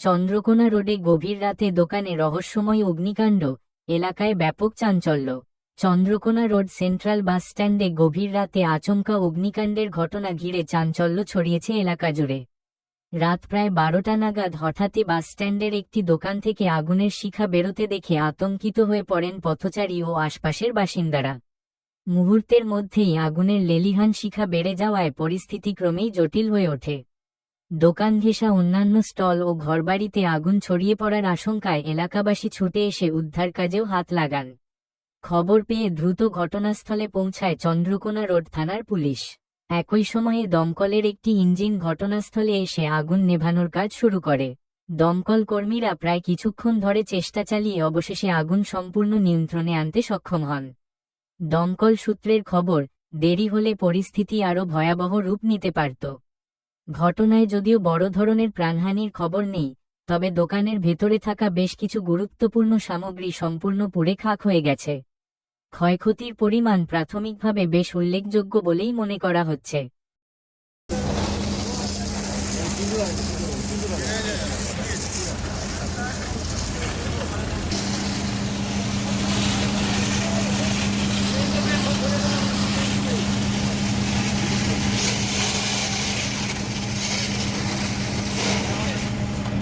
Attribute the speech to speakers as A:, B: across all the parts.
A: চন্দ্রকোনা রোডে গভীর রাতে দোকানে রহস্যময় অগ্নিকাণ্ড, এলাকায় ব্যাপক চাঞ্চল্য। চন্দ্রকোনা রোড সেন্ট্রাল বাস স্ট্যান্ডে গভীর রাতে আচমকা অগ্নিকাণ্ডের ঘটনা ঘিরে চাঞ্চল্য ছড়িয়েছে এলাকা জুড়ে। রাত প্রায় বারোটা নাগাদ হঠাৎই বাস স্ট্যান্ডের একটি দোকান থেকে আগুনের শিখা বেরোতে দেখে আতঙ্কিত হয়ে পড়েন পথচারী ও আশপাশের বাসিন্দারা। মুহূর্তের মধ্যেই আগুনের লেলিহান শিখা বেড়ে যাওয়ায় পরিস্থিতি ক্রমেই জটিল হয়ে ওঠে। দোকান ঘেঁষা অন্যান্য স্টল ও ঘরবাড়িতে আগুন ছড়িয়ে পড়ার আশঙ্কায় এলাকাবাসী ছুটে এসে উদ্ধার কাজেও হাত লাগান। খবর পেয়ে দ্রুত ঘটনাস্থলে পৌঁছায় চন্দ্রকোনা রোড থানার পুলিশ। একই সময়ে দমকলের একটি ইঞ্জিন ঘটনাস্থলে এসে আগুন নেভানোর কাজ শুরু করে। দমকল কর্মীরা প্রায় কিছুক্ষণ ধরে চেষ্টা চালিয়ে অবশেষে আগুন সম্পূর্ণ নিয়ন্ত্রণে আনতে সক্ষম হন। দমকল সূত্রের খবর, দেরি হলে পরিস্থিতি আরও ভয়াবহ রূপ নিতে পারত। ঘটনায় যদিও বড় ধরনের প্রাণহানির খবর নেই, তবে দোকানের ভেতরে থাকা বেশ কিছু গুরুত্বপূর্ণ সামগ্রী সম্পূর্ণ পুড়ে খাক হয়ে গেছে। ক্ষয়ক্ষতির পরিমাণ প্রাথমিকভাবে বেশ উল্লেখযোগ্য বলেই মনে করা হচ্ছে
B: ওই দেওয়ালটা
C: এইখানটা আবার চলে এখান থেকে এখানে এখানে এখানে- এখান থেকে আগুন দেখা যাচ্ছে এখানে ইয়ে আছে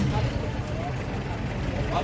C: আর আর চলে আর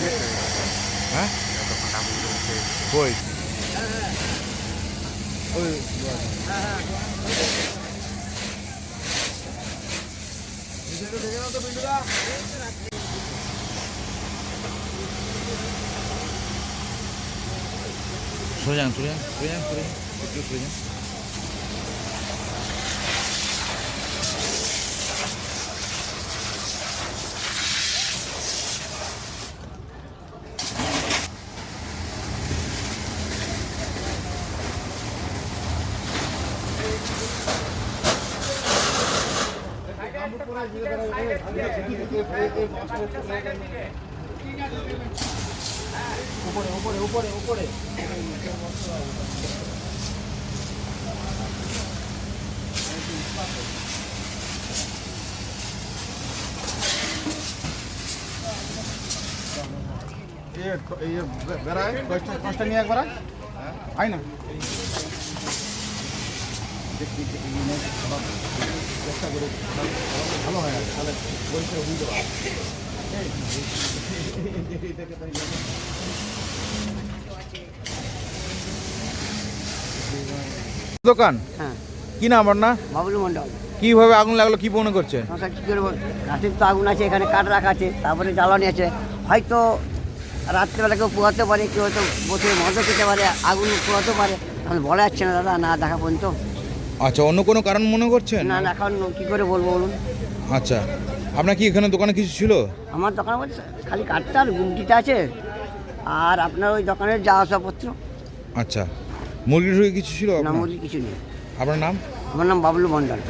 B: হ্যাঁ কই যান সরে যান সরে যান একটু সরে
C: উপরে উপরে উপরে উপরে ये ये बेरा है कष्ट कष्ट नहीं एक बार आई ना চেষ্টা করে ভালো হয় আর তাহলে পরিষ্কার বুঝতে
B: দোকান?
D: হ্যাঁ।
B: কি নাম আপনার?
D: বাবলু মন্ডল
B: কীভাবে আগুন লাগল কি মনে
D: করছে? কী করব তো আগুন আছে এখানে কাঠ রাখা আছে তারপরে জ্বালানি আছে। হয়তো রাত্রেবেলা কেউ পোহাতে পারে কেউ হয়তো বসে মজা খেতে পারে আগুন পোহাতে পারে। এখন বলা যাচ্ছে না দাদা না দেখা পর্যন্ত।
B: আচ্ছা অন্য কোনো কারণ মনে করছেন?
D: না না এখন কি করে বলব বলুন?
B: আচ্ছা আপনার কি এখানে দোকানে কিছু ছিল?
D: আমার দোকানে বলছে খালি কাঠটা আর গুমটিটা আছে আর আপনার ওই দোকানের যা আসবাবপত্র।
B: আচ্ছা মুরগি টুরগি কিছু ছিল
D: না? মুরগি কিছু নেই।
B: আপনার নাম?
D: আমার নাম বাবলু মণ্ডল।